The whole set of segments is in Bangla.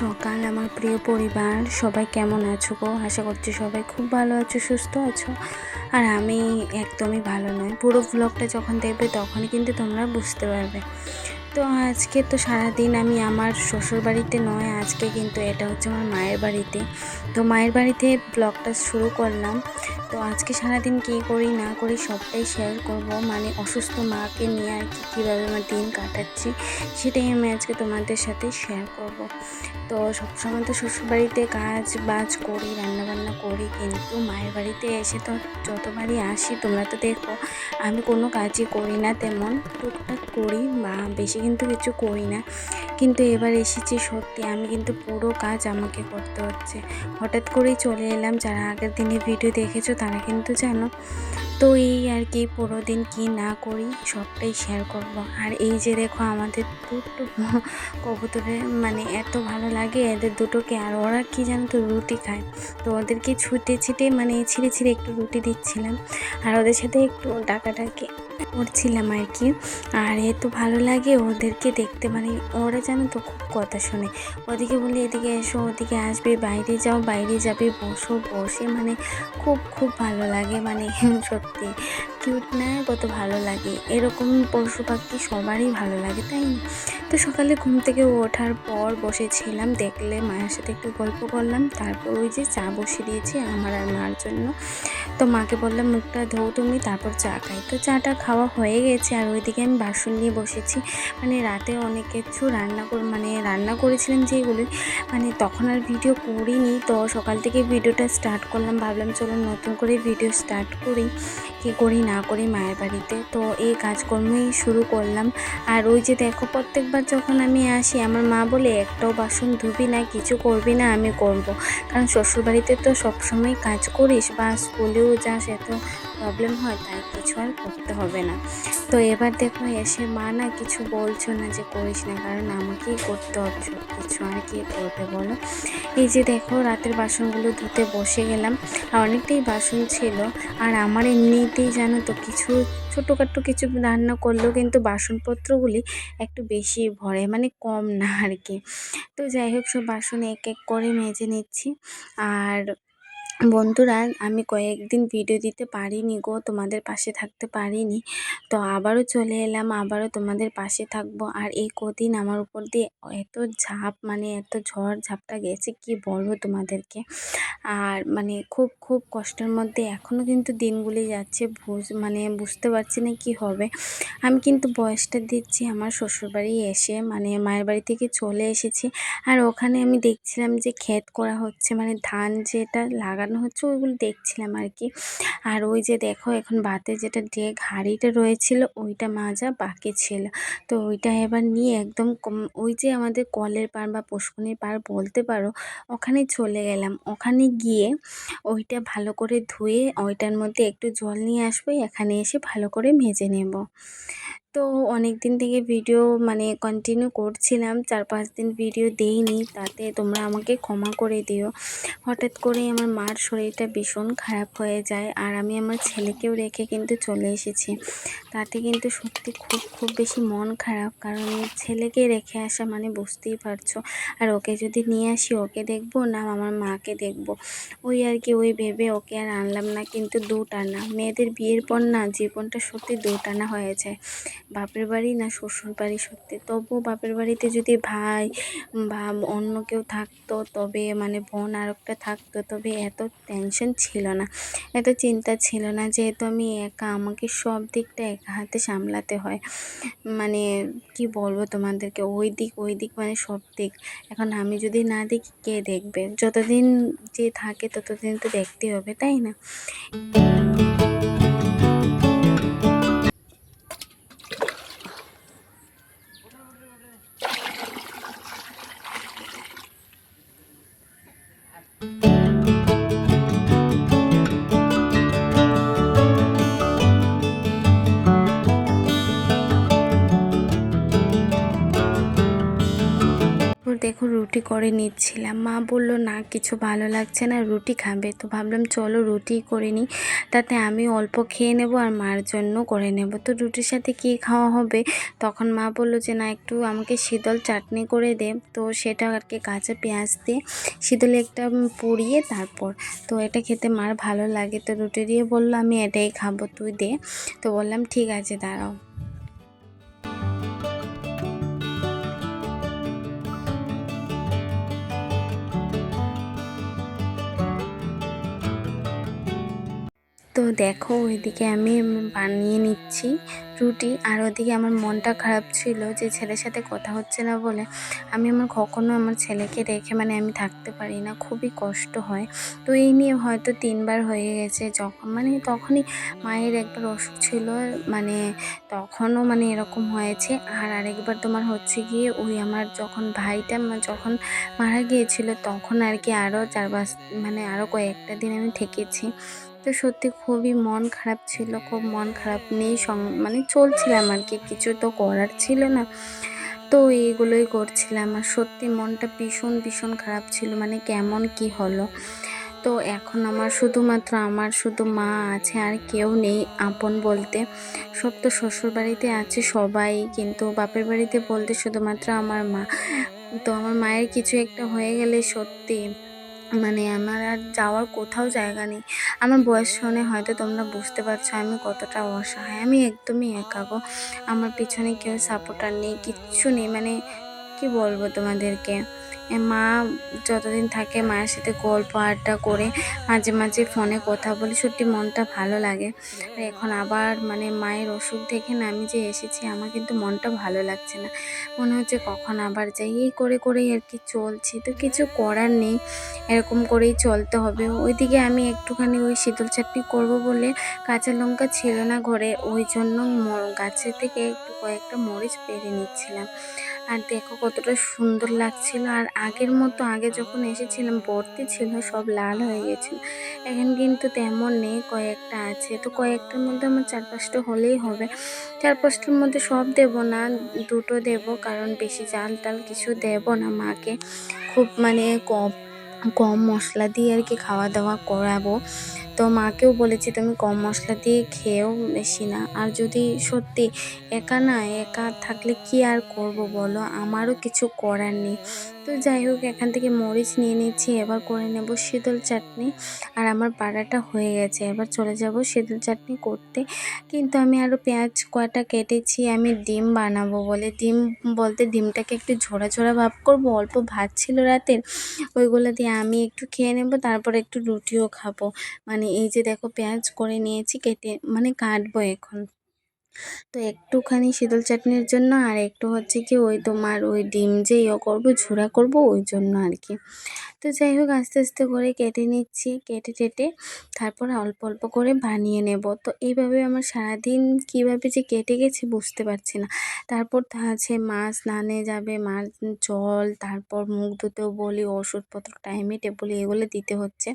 সকাল, আমার প্রিয় পরিবার, সবাই কেমন আছো গো? আশা করছি সবাই খুব ভালো আছো, সুস্থ আছো। আর আমি একদমই ভালো নয় পুরো ব্লগটা যখন দেখবে তখনই কিন্তু তোমরা বুঝতে পারবে। তো আজকে তো সারাদিন আমি আমার শ্বশুর বাড়িতে নয়, আজকে কিন্তু এটা হচ্ছে আমার মায়ের বাড়িতে। তো মায়ের বাড়িতে ব্লগটা শুরু করলাম। তো আজকে সারাদিন কী করি, না করি সবটাই শেয়ার করব। মানে অসুস্থ মাকে নিয়ে আর কি, কীভাবে আমার দিন কাটাচ্ছি, সেটাই আমি আজকে তোমাদের সাথে শেয়ার করব। তো সবসময় তো শ্বশুরবাড়িতে কাজ বাজ করি, রান্নাবান্না করি, কিন্তু মায়ের বাড়িতে এসে তো যতবারই আসি, তোমরা তো দেখো, আমি কোনো কাজই করি না তেমন। টুকটাক করি বা বেশি কিন্তু কিছু করি না। কিন্তু এবার এসেছি সত্যি। আমি কিন্তু পুরো কাজ আমাকে করতে হচ্ছে। হঠাৎ করেই চলে এলাম। যারা আগের দিনে ভিডিও দেখেছ তারা কিন্তু জানো। তো এই আর কি পুরো দিন কী না করি সবটাই শেয়ার করব। আর এই যে দেখো আমাদের দুটো কবুতরের মানে এত ভালো লাগে, এদের দুটোকে আর ওরা কি জানো তো রুটি খায়। তো ওদেরকে ছুটে ছিটে মানে ছিঁড়ে ছিঁড়ে একটু রুটি দিচ্ছিলাম। আর ওদের সাথে একটু ডাকাডাকি করছিলাম আর কি। আর এত ভালো লাগে ওদেরকে দেখতে মানে ওরা জানো তো, খুব কথা শোনে। ওদিকে বলি এদিকে এসো, ওদিকে আসবে, বাইরে যাও, বাইরে যাবে, বসো, বসে। মানে খুব খুব ভালো লাগে মানে সত্যি। কিউট না, কত ভালো লাগে। এরকম পশু পাখি সবারই ভালো লাগে, তাই তো সকালে ঘুম থেকে ওঠার পর বসেছিলাম, দেখলে মায়ের সাথে একটু গল্প করলাম। তারপর ওই যে চা বসিয়ে দিয়েছি আমার আর মার জন্য। তো মাকে বললাম, মুখটা ধোও তুমি, তারপর চা খাই। তো চাটা খাওয়া হয়ে গেছে, আর ওইদিকে আমি বাসন নিয়ে বসেছি। মানে রাতে অনেক কিছু রান্না করে মানে রান্না করেছিলাম যেগুলি মানে তখন আর ভিডিও করিনি। তো সকাল থেকে ভিডিওটা স্টার্ট করলাম। ভাবলাম চলো নতুন করে ভিডিও স্টার্ট করি। কি করি, না করি মায়ের বাড়িতে। তো এই কাজকর্মই শুরু করলাম। আর ওই যে দেখো, প্রত্যেকবার যখন আমি আসি, আমার মা বলে, একটাও বাসন ধুবি না, কিছু করবি না, আমি করব। কারণ শ্বশুরবাড়িতে তো সবসময় কাজ করিস বা স্কুলেও যাস, এত প্রবলেম হয়, তাই কিছু আর করতে হবে না। তো এবার দেখো, এসে মা না কিছু বলছো না যে করিস না, কারণ আমাকেই করতে হবে সব কিছু আর কি করবে বলো। এই যে দেখো, রাতের বাসনগুলো ধুতে বসে গেলাম। আর অনেকটাই বাসন ছিল। আর আমার এমনিতেই জানো তো, কিছু ছোটোখাটো কিছু রান্না করলেও কিন্তু বাসনপত্রগুলি একটু বেশি ভরে মানে কম না আর কি। তো যাই হোক, সব বাসন এক এক করে মেজে নিচ্ছি। আর বন্ধুরা, আমি কয়েকদিন ভিডিও দিতে পারিনি গো, তোমাদের পাশে থাকতে পারিনি। তো আবারও চলে এলাম, আবারও তোমাদের পাশে থাকব। আর এই কদিন আমার উপর দিয়ে এত ঝাঁপ মানে এত ঝড় ঝাপটা গেছে, কি বলব তোমাদেরকে? আর মানে খুব খুব কষ্টের মধ্যে এখনও কিন্তু দিনগুলি যাচ্ছে, বুঝ মানে বুঝতে পারছি না কি হবে। আমি কিন্তু বয়সটা দিচ্ছি, আমার শ্বশুরবাড়ি এসে মানে মায়ের বাড়ি থেকে চলে এসেছি। আর ওখানে আমি দেখছিলাম যে ক্ষেত করা হচ্ছে মানে ধান যেটা লাগানো হচ্ছে ওইগুলো দেখছিলাম আর কি আর ওই যে দেখো এখন বাতে যেটা ডেক হাঁড়িটা রয়েছিল ওইটা মাজা বাকি ছিল। তো ওইটা এবার নিয়ে একদম ওই যে আমাদের কলের পার বা পুষ্কুনির পার বলতে পারো, ওখানে চলে গেলাম। ওখানে গিয়ে ওইটা ভালো করে ধুয়ে ওইটার মধ্যে একটু জল নিয়ে আসব, এখানে এসে ভালো করে মেজে নেব। তো অনেক দিন থেকে ভিডিও মানে কন্টিনিউ করছিলাম, চার পাঁচ দিন ভিডিও দেইনি, তাতে তোমরা আমাকে ক্ষমা করে দিও। হঠাৎ করে আমার মার শরীরটা ভীষণ খারাপ হয়ে যায় আর আমি আমার ছেলেকেও রেখে কিন্তু চলে এসেছি। তাতে কিন্তু সত্যি খুব খুব বেশি মন খারাপ, কারণ ছেলেকে রেখে আসা মানে বুঝতেই পারছ। আর ওকে যদি নিয়ে আসি, ওকে দেখব না, আমার মাকে দেখব। ওই আর কি, ওই ভেবে ওকে আর আনলাম না, কিন্তু দু টানা মেয়েদের বিয়ের পর না জীবনটা সত্যি দু টানা হয়ে যায়। বাপের বাড়ি না শ্বশুর বাড়ি সত্যি? তবু বাপের বাড়িতে যদি ভাই বা অন্য কেউ থাকতো, তবে মানে বোন আর একটা থাকতো, তবে এত টেনশন ছিল না। এত চিন্তা ছিল না যেহেতু আমি একা, আমাকে সব দিকটা একা হাতে সামলাতে হয়। মানে কি বলব তোমাদেরকে? ওই দিক ওই দিক মানে সব দিক। এখন আমি যদি না দেখি, কে দেখবে? যতদিন যে থাকে, ততদিন তো দেখতে হবে, তাই না? দেখো রুটি করে নিচ্ছিলাম। মা বলল, না, কিছু ভালো লাগছে না, রুটি খাবে। তো ভাবলাম, চলো রুটি করে নিই, তাতে আমি অল্প খেয়ে নেব আর মার জন্য করে নেব। তো রুটির সাথে কি খাওয়া হবে? তখন মা বলল যে, না, একটু আমাকে শীতল চাটনি করে দে। তো সেটা আর কি কাঁচা পেঁয়াজ দিয়ে শীতলে একটা পুড়িয়ে তারপর তো এটা খেতে মার ভালো লাগে। তো রুটি দিয়ে বলল, আমি এটাই খাব, তুই দে। তো বললাম, ঠিক আছে, দাঁড়াও। তো দেখো, ওইদিকে আমি বানিয়ে নিচ্ছি রুটি। আর ওদিকে আমার মনটা খারাপ ছিল যে ছেলের সাথে কথা হচ্ছে না বলে আমি আমার কখনো আমার ছেলেকে রেখে মানে আমি থাকতে পারি না, খুবই কষ্ট হয়। তো এই নিয়ে হয়তো তিনবার হয়ে গেছে যখন মানে তখনই মায়ের একবার অসুখ ছিল মানে তখনও মানে এরকম হয়েছে। আর আরেকবার তোমার হচ্ছে গিয়ে ওই আমার যখন ভাইটা যখন মারা গিয়েছিল, তখন আর কি আরও চার পাঁচ মানে আরও কয়েকটা দিন আমি থেকেছি। তো সত্যি খুবই মন খারাপ ছিল, খুব মন খারাপ নিয়েই সং মানে চলছিলাম আর কি, কিছু তো করার ছিল না। তো এইগুলোই করছিলাম আর সত্যি মনটা ভীষণ ভীষণ খারাপ ছিল মানে কেমন কি হলো। তো এখন আমার শুধুমাত্র আমার শুধু মা আছে, আর কেউ নেই আপন বলতে। সব তো শ্বশুর বাড়িতে আছে সবাই, কিন্তু বাপের বাড়িতে বলতে শুধুমাত্র আমার মা। তো আমার মায়ের কিছু একটা হয়ে গেলে সত্যি মানে আমার আর যাওয়ার কোথাও জায়গা নেই। আমার বয়স শুনে হয়তো তোমরা বুঝতে পারছ আমি কতটা অসহায়। আমি একদমই একা গো। আমার পিছনে কেউ সাপোর্টার নেই, কিচ্ছু নেই। মানে কি বলব তোমাদেরকে? মা যতদিন থাকে মায়ের সাথে গল্প আড্ডা করে মাঝে মাঝে ফোনে কথা বলি, সত্যি মনটা ভালো লাগে। এখন আবার মানে মায়ের ওষুধ দেখে না আমি যে এসেছি, আমার কিন্তু মনটা ভালো লাগছে না। মনে হচ্ছে কখন আবার যাই, এই করে করেই আর কি চলছি। তো কিছু করার নেই, এরকম করেই চলতে হবে। ওইদিকে আমি একটুখানি ওই শীতল চাটনি করব বলে কাঁচা লঙ্কা ছিল না ঘরে, ওই জন্য গাছের থেকে একটু কয়েকটা মরিচ পেরে নিচ্ছিলাম। আর দেখো কতটা সুন্দর লাগছিল। আর আগের মতো আগে যখন এসেছিলাম, ভর্তি ছিল, সব লাল হয়ে গেছিল। এখন কিন্তু তেমন নেই, কয়েকটা আছে। তো কয়েকটার মধ্যে আমার চার পাঁচটা হলেই হবে। চার পাঁচটার মধ্যে সব দেব না, দুটো দেব, কারণ বেশি জাল টাল কিছু দেব না মাকে। খুব মানে কম কম মশলা দিয়ে আর কি খাওয়া দাওয়া করাবো। তো মাকেও বলেছি, তুমি কম মশলা দিয়ে খেয়েও বেশি না। আর যদি সত্যি একা না, একা থাকলে কি আর করব বলো? আমারও কিছু করার নেই। তো যাই হোক, এখান থেকে মরিচ নিয়ে নিচ্ছি, এবার করে নেব শীতল চাটনি। আর আমার পাড়াটা হয়ে গেছে, এবার চলে যাব শীতল চাটনি করতে। কিন্তু আমি আরও পেঁয়াজ কয়টা কেটেছি, আমি ডিম বানাবো বলে। ডিম বলতে ডিমটাকে একটু ঝোড়া ঝোড়া ভাব করব, অল্প ভাত ছিল রাতের, ওইগুলো দিয়ে আমি একটু খেয়ে নেব, তারপর একটু রুটিও খাব। মানে এই যে দেখো পেঁয়াজ করে নিয়েছি, কেটে মানে কাটবো এখন। তো একটুখানি শীতল চাটনির জন্য আর একটু হচ্ছে কি ওই তোমার ওই ডিম যে ইয়ে করব ঝুড়া করব, ওই জন্য আর কি। তো যাই হোক, আস্তে আস্তে করে কেটে নিচ্ছি, কেটে টেটে তারপর অল্প অল্প করে বানিয়ে নেব। তো এইভাবে আমার সারাদিন কীভাবে যে কেটে গেছে বুঝতে পারছি না। তারপর তা আছে মা স্নানে যাবে মার জল, তারপর মুখ ধুতেও বলি, ওষুধপত্র, টাইমে টেবলি এগুলো দিতে হচ্ছে।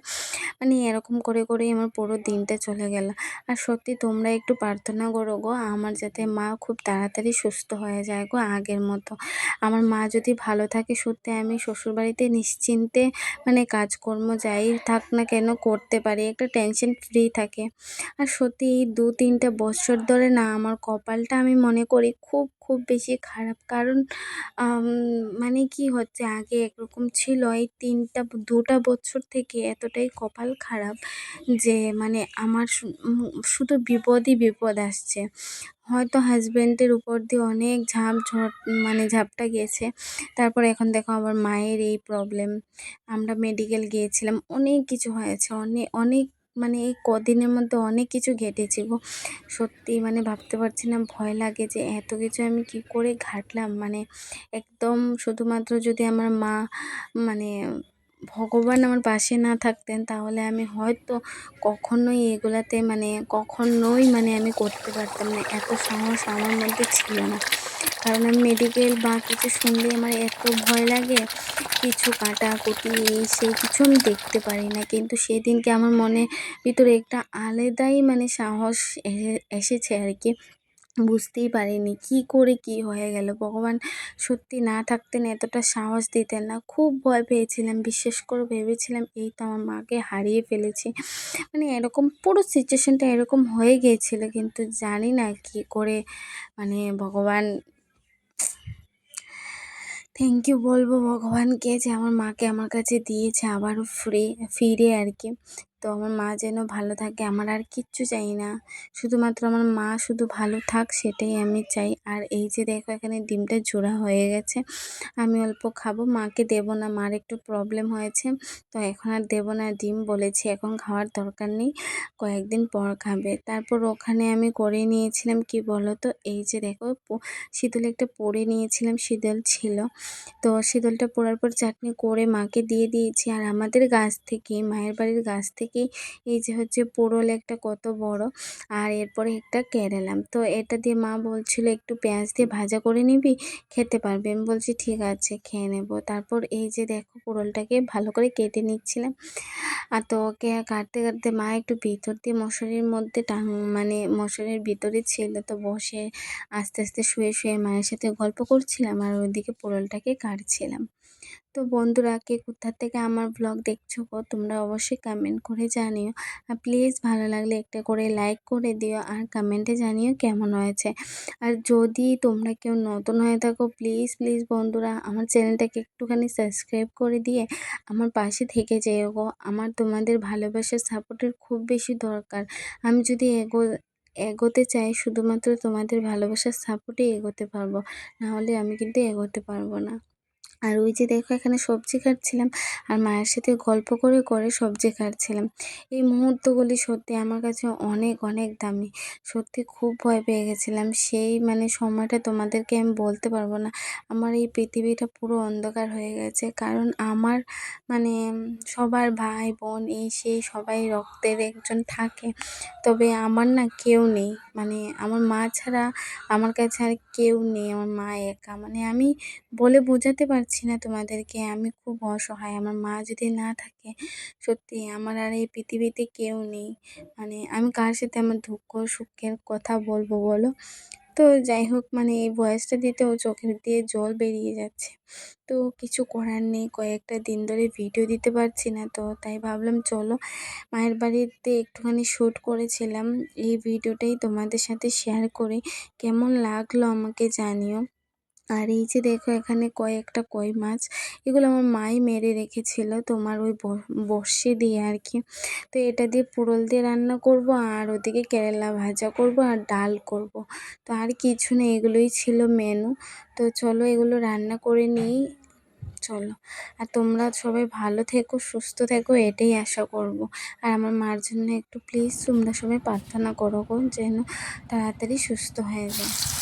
মানে এরকম করে করেই আমার পুরো দিনটা চলে গেল। আর সত্যি তোমরা একটু প্রার্থনা করো গো আমার যাতে মা খুব তাড়াতাড়ি সুস্থ হয়ে যায় গো আগের মতো। আমার মা যদি ভালো থাকে সত্যি আমি শ্বশুরবাড়িতে নিশ্চিন্তে মানে কাজকর্ম যাই থাক না কেন করতে পারি, একটা টেনশন ফ্রি থাকে। আর সত্যি এই দু তিনটে বছর ধরে না আমার কপালটা আমি মনে করি খুব খুব বেশি খারাপ। কারণ মানে কি হচ্ছে, আগে একরকম ছিল এই তিনটা, দুটা বছর থেকে এতটাই কপাল খারাপ যে মানে আমার শুধু বিপদই বিপদ আসছে। হয়তো হাজব্যান্ডের উপর দিয়ে অনেক ঝাঁপ ঝড় মানে ঝাপটা গেছে। তারপর এখন দেখো আমার মায়ের এই প্রবলেম আমরা মেডিকেল গিয়েছিলাম, অনেক কিছু হয়েছে অনেক অনেক মানে এই কদিনের মধ্যে অনেক কিছু ঘটেছে গো। সত্যি মানে ভাবতে পারছি না, ভয় লাগে যে এত কিছু আমি কি করে ঘাটলাম? মানে একদম শুধুমাত্র যদি আমার মা মানে ভগবান আমার পাশে না থাকতেন, তাহলে আমি হয়তো কখনোই এগুলাতে মানে কখনোই মানে আমি করতে পারতাম না। এত সাহস আমার মধ্যে ছিল না। কারণ আমি মেডিকেল বা কিছু শুনলে আমার এত ভয় লাগে, কিছু কাটাকুটি এই সেই কিছু আমি দেখতে পারি না। কিন্তু সেদিনকে আমার মনে ভিতরে একটা আলাদাই মানে সাহস এসেছে আর কি। বুঝতেই পারিনি কি করে কি হয়ে গেল। ভগবান সত্যি না থাকতেন এতটা সাহস দিতেন না। খুব ভয় পেয়েছিলাম বিশ্বাস করে ভেবেছিলাম এই তো আমার মাকে হারিয়ে ফেলেছি। মানে এরকম পুরো সিচুয়েশানটা এরকম হয়ে গিয়েছিল, কিন্তু জানি না কি করে মানে ভগবান থ্যাংক ইউ বলব ভগবানকে যে আমার মাকে আমার কাছে দিয়েছে, আবারও ফ্রি, ফিরে আর কি। তো আমার মা যেন ভালো থাকে, আমার আর কিচ্ছু চাই না। শুধুমাত্র আমার মা শুধু ভালো থাক সেটাই আমি চাই। আর এই যে দেখো এখানে ডিমটা জোড়া হয়ে গেছে, আমি অল্প খাব, মাকে দেবো না, মার একটু প্রবলেম হয়েছে। তো এখন আর দেবো না ডিম বলেছি, এখন খাওয়ার দরকার নেই, কয়েকদিন পর খাবে। তারপর ওখানে আমি করে নিয়েছিলাম, কি বলো তো এই যে দেখো শীতল একটা পরে নিয়েছিলাম, শীতল ছিল। তো শীতলটা পোড়ার পর চাটনি করে মাকে দিয়ে দিয়েছি, আর আমাদের গাছ থেকে, মায়ের বাড়ির গাছ থেকে এই যে হচ্ছে পোড়ল একটা কত বড় আর এরপরে একটা কেরালাম। তো এটা দিয়ে মা বলছিল, একটু পেঁয়াজ দিয়ে ভাজা করে নিবি, খেতে পারবে। আমি বলছি, ঠিক আছে, খেয়ে নেব। তারপর এই যে দেখো পোড়লটাকে ভালো করে কেটে নিচ্ছিলাম। আর তো ওকে কাটতে কাটতে মা একটু ভিতর দিয়ে মশারির মধ্যে টাং মানে মশারির ভিতরে ছিল তো বসে আস্তে আস্তে শুয়ে শুয়ে মায়ের সাথে গল্প করছিলাম আর ওইদিকে পোড়লটাকে কাটছিলাম। তো বন্ধুরা, কে কোথা থেকে আমার ব্লগ দেখছ গো, তোমরা অবশ্যই কমেন্ট করে জানিও। আর প্লিজ ভালো লাগলে একটা করে লাইক করে দিও আর কমেন্টে জানিও কেমন হয়েছে। আর যদি তোমরা কেউ নতুন হয়ে থাকো প্লিজ প্লিজ বন্ধুরা, আমার চ্যানেলটাকে একটুখানি সাবস্ক্রাইব করে দিয়ে আমার পাশে থেকে যেও গো। আমার তোমাদের ভালোবাসার সাপোর্টের খুব বেশি দরকার। আমি যদি এগো, এগোতে চাই, শুধুমাত্র তোমাদের ভালোবাসার সাপোর্টে এগোতে পারব। নাহলে আমি কিন্তু এগোতে পারব না। আর ওই যে দেখো এখানে সবজি কাটছিলাম আর মায়ের সাথে গল্প করে করে সবজি কাটছিলাম। এই মুহূর্তগুলি সত্যি আমার কাছে অনেক অনেক দামি। সত্যি খুব ভয় পেয়ে গেছিলাম। সেই মানে সময়টা তোমাদেরকে আমি বলতে পারব না। আমার এই পৃথিবীটা পুরো অন্ধকার হয়ে গেছে। কারণ আমার মানে সবার ভাই বোন এই সেই সবাই রক্তের একজন থাকে। তবে আমার না কেউ নেই। মানে আমার মা ছাড়া আমার কাছে আর কেউ নেই। আমার মা একা। মানে আমি বলে বোঝাতে পারছি না তোমাদেরকে। আমি খুব অসহায়। আমার মা যদি না থাকে, সত্যি আমার আর এই পৃথিবীতে কেউ নেই। মানে আমি কার সাথে আমার দুঃখ সুখের কথা বলব বলো? তো যাই হোক মানে এই ভয়েসটা দিতেও চোখের দিয়ে জল বেরিয়ে যাচ্ছে। তো কিছু করার নেই, কয়েকটা দিন ধরে ভিডিও দিতে পারছি না তো। তাই ভাবলাম চলো, মায়ের বাড়িতে একটুখানি শ্যুট করেছিলাম। এই ভিডিওটাই তোমাদের সাথে শেয়ার করে। কেমন লাগল আমাকে জানিও। আর এই যে দেখো এখানে কয়েকটা কই মাছ, এগুলো আমার মাই মেরে রেখেছিল তোমার ওই বর্ষে দিয়ে আর কি। তো এটা দিয়ে পুরল দিয়ে রান্না করব আর ওদিকে কেরালা ভাজা করব আর ডাল করব। তো আর কিছু নেই, এগুলোই ছিল মেনু তো চলো এগুলো রান্না করে নিই, চলো। আর তোমরা সবাই ভালো থেকো, সুস্থ থেকো, এটাই আশা করব। আর আমার মার জন্য একটু প্লিজ তোমরা সবাই প্রার্থনা করো যেন তাড়াতাড়ি সুস্থ হয়ে যায়।